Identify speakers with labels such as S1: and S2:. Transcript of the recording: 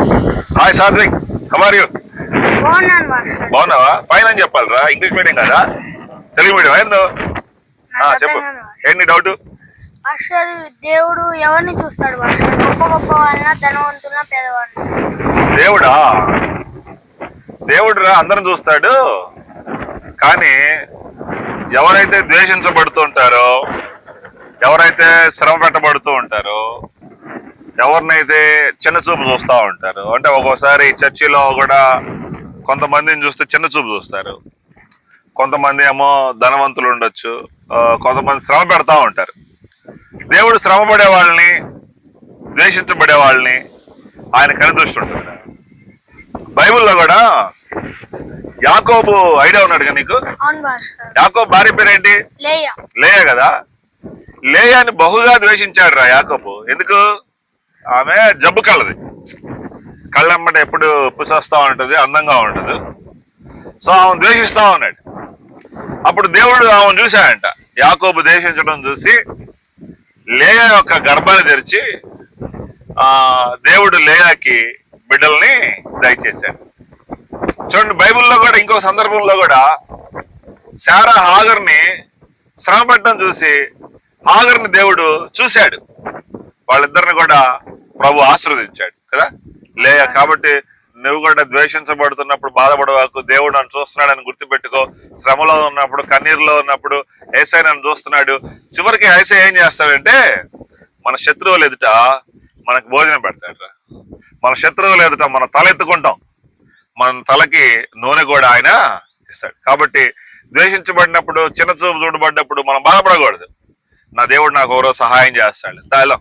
S1: Hi Satvik how are you బాగున్నావా? Fine అని చెప్పాలరా. ఇంగ్లీష్ మీడియం కదా? తెలుగు మీడియం ఏందో చెప్పు. ఏంటి డౌట్
S2: మాస్టర్ దేవుడు ఎవరిని చూస్తాడు మాస్టర్? గొప్ప గొప్ప ధనవంతుల పేదవాడిని
S1: దేవుడా దేవుడు? రా అందరం చూస్తాడు. కానీ ఎవరైతే ద్వేషించబడుతూ ఉంటారో ఎవరైతే శ్రమ పెట్టబడుతూ ఉంటారో ఎవరినైతే చిన్న చూపు చూస్తూ ఉంటారు? అంటే ఒక్కోసారి చర్చిలో కూడా కొంతమందిని చూస్తే చిన్న చూపు చూస్తారు. కొంతమంది ఏమో ధనవంతులు ఉండొచ్చు. కొంతమంది శ్రమ పెడతా ఉంటారు. దేవుడు శ్రమ పడే వాళ్ళని ద్వేషించబడే వాళ్ళని ఆయన కనిదృష్టి ఉంటుంది బైబిల్లో కూడా యాకోబు ఐడియా ఉన్నాడు కదా నీకు? యాకోబు భార్య పేరేంటి?
S2: లేయ.
S1: లేయ కదా? లేయాని బహుగా ద్వేషించాడు రా యాకోబు. ఎందుకు? ఆమె జబ్బు కళ్ళది. కళ్ళమ్మట ఎప్పుడు పుసేస్తూ ఉంటది అందంగా ఉంటది. సో ఆమె ద్వేషిస్తూ ఉన్నాడు. అప్పుడు దేవుడు ఆమెను చూశాడంట. యాకోబు ద్వేషించడం చూసి లేయ యొక్క గర్భాన్ని తెరిచి ఆ దేవుడు లేయాకి బిడ్డల్ని దయచేశాడు. చూడండి బైబిల్లో కూడా ఇంకో సందర్భంలో కూడా శారా హాగర్ని శ్రమ పెట్టడం చూసి హాగర్ని దేవుడు చూశాడు. వాళ్ళిద్దరిని కూడా ప్రభు ఆశీర్వదించాడు కదా? లేయ? కాబట్టి నువ్వు కూడా ద్వేషించబడుతున్నప్పుడు బాధపడవాకు. దేవుడు నన్ను చూస్తున్నాడని గుర్తుపెట్టుకో. శ్రమలో ఉన్నప్పుడు కన్నీరులో ఉన్నప్పుడు ఏసై నన్ను చూస్తున్నాడు. చివరికి ఏసై ఏం చేస్తాడంటే మన శత్రువులు ఎదుట మనకు భోజనం పెడతాడు మన శత్రువులు ఎదుట మన తల ఎత్తుకుంటాం. మన తలకి నూనె కూడా ఆయన ఇస్తాడు. కాబట్టి ద్వేషించబడినప్పుడు చిన్న చూపు చూడబడినప్పుడు మనం బాధపడకూడదు. నా దేవుడు నాకు ఎవరో సహాయం చేస్తాడు. తాలో